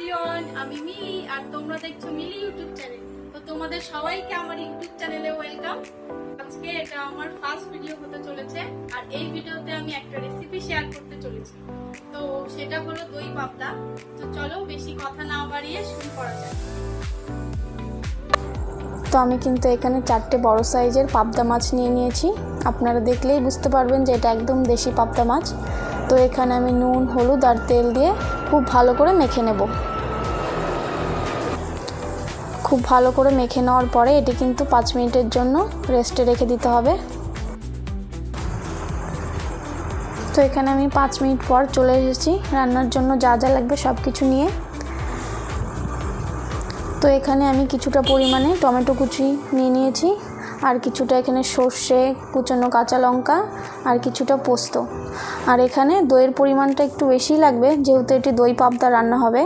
Everyone, আমি মিলি আর তোমরা দেখছ মিলি ইউটিউব চ্যানেল। তো তোমাদের সবাইকে আমার ইউটিউব চ্যানেলে ওয়েলকাম। আজকে এটা আমার ফার্স্ট ভিডিও হতে চলেছে, আর এই ভিডিওতে আমি একটা রেসিপি শেয়ার করতে চলেছি। তো সেটা হলো দই পাবদা। তো চলো বেশি কথা না বাড়িয়ে শুরু করা যাক। তো আমি কিন্তু এখানে চারটে বড় সাইজের পাবদা মাছ নিয়ে নিয়েছি। আপনারা দেখলেই বুঝতে পারবেন যে এটা একদম দেশি পাবদা মাছ। তো এখানে আমি নুন, হলুদ আর তেল দিয়ে খুব ভালো করে মেখে নেব। খুব ভালো করে মেখে নেওয়ার পরে এটি কিন্তু পাঁচ মিনিটের জন্য রেস্টে রেখে দিতে হবে। তো এখানে আমি পাঁচ মিনিট পর চলে এসেছি। রান্নার জন্য যা যা লাগবে সব কিছু নিয়ে। তো এখানে আমি কিছুটা পরিমাণে টমেটো কুচি নিয়ে নিয়েছি। আর কিছুটা এখানে সর্ষে, কুচানো কাঁচা লঙ্কা, আর কিছুটা পোস্ত। আর এখানে দইয়ের পরিমাণটা একটু বেশি লাগবে, যেহেতু এটি দই পাবদা রান্না হবে।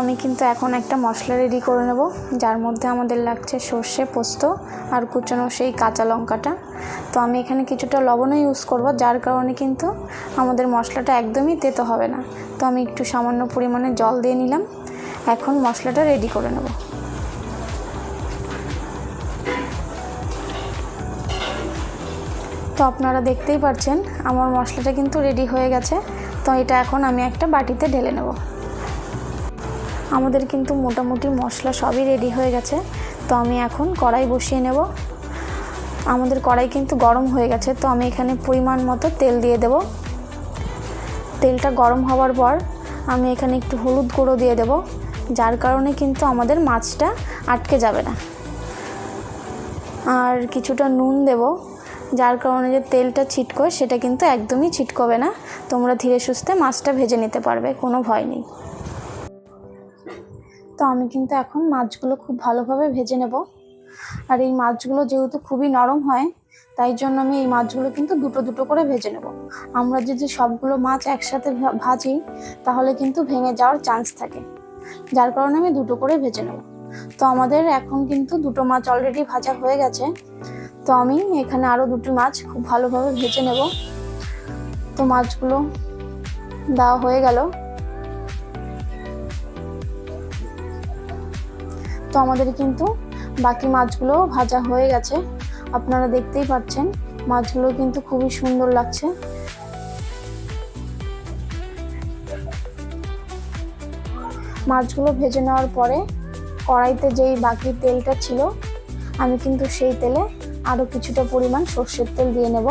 আমি কিন্তু এখন একটা মশলা রেডি করে নেব, যার মধ্যে আমাদের লাগছে সর্ষে পোস্ত আর কুচানো সেই কাঁচা লঙ্কাটা। তো আমি এখানে কিছুটা লবণও ইউজ করব, যার কারণে কিন্তু আমাদের মশলাটা একদমই তেতো হবে না। তো আমি একটু সামান্য পরিমাণে জল দিয়ে নিলাম, এখন মশলাটা রেডি করে নেব। তো আপনারা দেখতেই পাচ্ছেন আমার মশলাটা কিন্তু রেডি হয়ে গেছে। তো এটা এখন আমি একটা বাটিতে ঢেলে নেব। আমাদের কিন্তু মোটামুটি মশলা সবই রেডি হয়ে গেছে। তো আমি এখন কড়াই বসিয়ে নেব। আমাদের কড়াই কিন্তু গরম হয়ে গেছে, তো আমি এখানে পরিমাণ মতো তেল দিয়ে দেব। তেলটা গরম হওয়ার পর আমি এখানে একটু হলুদ গুঁড়ো দিয়ে দেব, যার কারণে কিন্তু আমাদের মাছটা আটকে যাবে না। আর কিছুটা নুন দেব, যার কারণে যে তেলটা ছিটকোয় সেটা কিন্তু একদমই ছিটকবে না। তোমরা ধীরে সুস্থে মাছটা ভেজে নিতে পারবে, কোনো ভয় নেই। তো আমি কিন্তু এখন মাছগুলো খুব ভালোভাবে ভেজে নেব। আর এই মাছগুলো যেহেতু খুবই নরম হয়, তাই জন্য আমি এই মাছগুলো কিন্তু দুটো দুটো করে ভেজে নেব। আমরা যদি সবগুলো মাছ একসাথে ভাজি, তাহলে কিন্তু ভেঙে যাওয়ার চান্স থাকে। যার কারণে আমি দুটো করে ভেজে নেব। তো আমাদের এখন কিন্তু দুটো মাছ অলরেডি ভাজা হয়ে গেছে। তো আমি এখানে আরও দুটি মাছ খুব ভালোভাবে ভেজে নেব। তো মাছগুলো দেওয়া হয়ে গেল। তো আমাদের কিন্তু বাকি মাছগুলো ভাজা হয়ে গেছে। আপনারা দেখতেই পাচ্ছেন, মাছগুলো কিন্তু খুবই সুন্দর লাগছে। মাছগুলো ভেজে নেওয়ার পরে কড়াইতে যেই বাকি তেলটা ছিল, আমি কিন্তু সেই তেলে আরও কিছুটা পরিমাণ সর্ষের তেল দিয়ে নেব।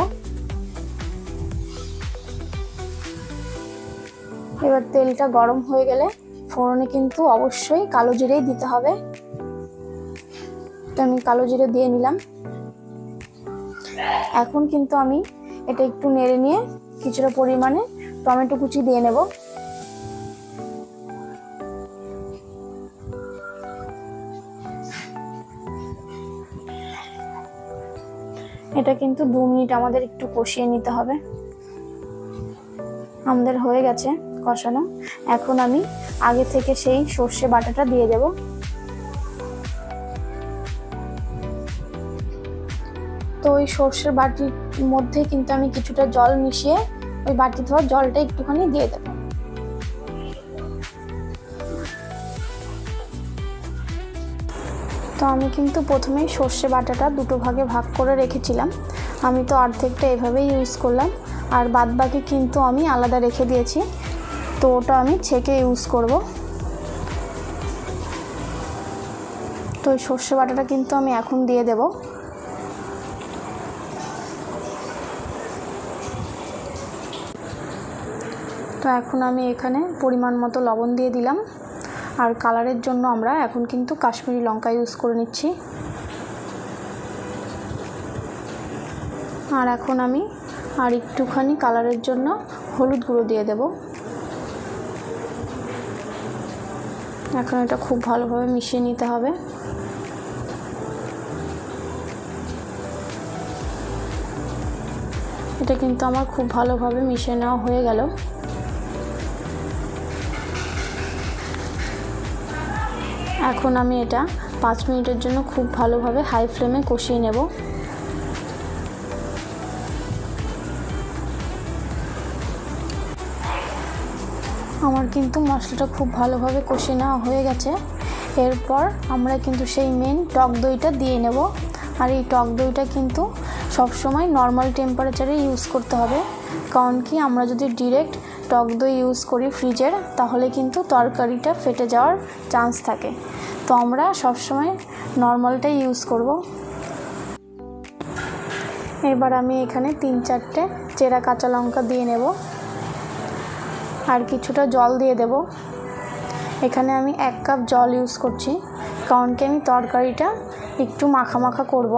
এবার তেলটা গরম হয়ে গেলে ফোড়নে কিন্তু অবশ্যই কালো জিরেই দিতে হবে। তো আমি কালো জিরে দিয়ে নিলাম। এখন কিন্তু আমি এটা একটু নেড়ে নিয়ে কিছুটা পরিমাণে টমেটো কুচি দিয়ে নেব। এটা কিন্তু দু মিনিট আমাদের একটু কষিয়ে নিতে হবে। আমাদের হয়ে গেছে কষানো। এখন আমি আগে থেকে সেই সর্ষে বাটাটা দিয়ে দেব। তো ওই সর্ষের বাটির মধ্যে কিন্তু আমি কিছুটা জল মিশিয়ে ওই বাটি ধোয়া জলটা একটুখানি দিয়ে দেবো। তো আমি কিন্তু প্রথমেই সর্ষে বাটাটা দুটো ভাগে ভাগ করে রেখেছিলাম। আমি তো অর্ধেকটা এভাবেই ইউজ করলাম, আর বাদ বাকি কিন্তু আমি আলাদা রেখে দিয়েছি। তো ওটা আমি ছেঁকে ইউজ করব। তো সর্ষে বাটাটা কিন্তু আমি এখন দিয়ে দেব। তো এখন আমি এখানে পরিমাণ মতো লবণ দিয়ে দিলাম। আর কালারের জন্য আমরা এখন কিন্তু কাশ্মীরি লঙ্কা ইউজ করে নিচ্ছি। আর এখন আমি আর একটুখানি কালারের জন্য হলুদ গুঁড়ো দিয়ে দেব। এখন এটা খুব ভালোভাবে মিশিয়ে নিতে হবে। এটা কিন্তু আমার খুব ভালোভাবে মিশিয়ে নেওয়া হয়ে গেল। এখন আমি এটা পাঁচ মিনিটের জন্য খুব ভালোভাবে হাই ফ্লেমে কষিয়ে নেব। আমার কিন্তু মশলাটা খুব ভালোভাবে কষে নেওয়া হয়ে গেছে। এরপর আমরা কিন্তু সেই মেন টক দইটা দিয়ে নেব। আর এই টক দইটা কিন্তু সবসময় নর্মাল টেম্পারেচারে ইউজ করতে হবে। কারণ কি আমরা যদি ডিরেক্ট টক দই ইউজ করি ফ্রিজের তাহলে কিন্তু তরকারিটা ফেটে যাওয়ার চান্স থাকে। তো আমরা সবসময় নর্মালটাই ইউজ করব। এবার আমি এখানে তিন চারটে চেরা কাঁচা লঙ্কা দিয়ে নেব। আর কিছুটা জল দিয়ে দেব। এখানে আমি এক কাপ জল ইউজ করছি, কারণ কি আমি তরকারিটা একটু মাখা মাখা করব।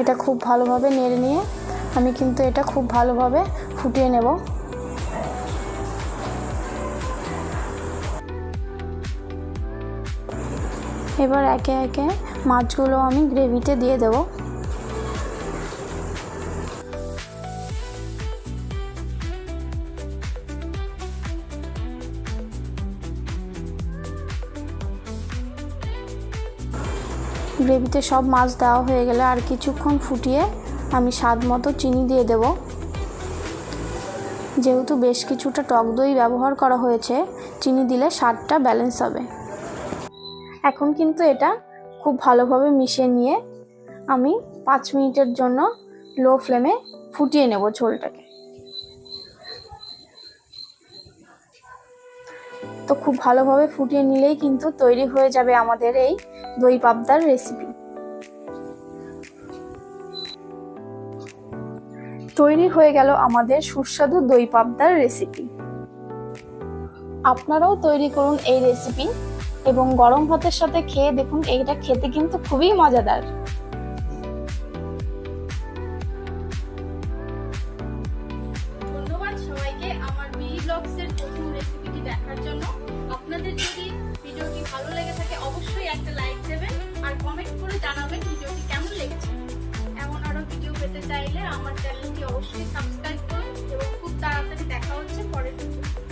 এটা খুব ভালোভাবে নেড়ে নিয়ে আমি কিন্তু এটা খুব ভালোভাবে ফুটিয়ে নেব। এবার একে একে মাছগুলো আমি গ্রেভিতে দিয়ে দেবো। গ্রেভিতে সব মাছ দেওয়া হয়ে গেলে আর কিছুক্ষণ ফুটিয়ে আমি স্বাদ মতো চিনি দিয়ে দেব। যেহেতু বেশ কিছুটা টক দই ব্যবহার করা হয়েছে, চিনি দিলে স্বাদটা ব্যালেন্স হবে। এখন কিন্তু এটা খুব ভালোভাবে মিশিয়ে নিয়ে আমি পাঁচ মিনিটের জন্য লো ফ্লেমে ফুটিয়ে নেব ঝোলটাকে। তো খুব ভালোভাবে ফুটিয়ে নিলেই কিন্তু তৈরি হয়ে যাবে আমাদের এই দই পাবদার রেসিপি তৈরি হয়ে গেল আমাদের সুস্বাদু দই পাবদার রেসিপি আপনারাও তৈরি করুন এই রেসিপি এবং গরম ভাতের সাথে খেয়ে দেখুন, এইটা খেতে কিন্তু খুবই মজাদার। একটা লাইক দেবেন আর কমেন্ট করে জানাবেন ভিডিওটি কেমন লেগেছে। এমন আরও ভিডিও পেতে চাইলে আমার চ্যানেলটি অবশ্যই সাবস্ক্রাইব করুন এবং খুব তাড়াতাড়ি দেখা হচ্ছে পরের ভিডিও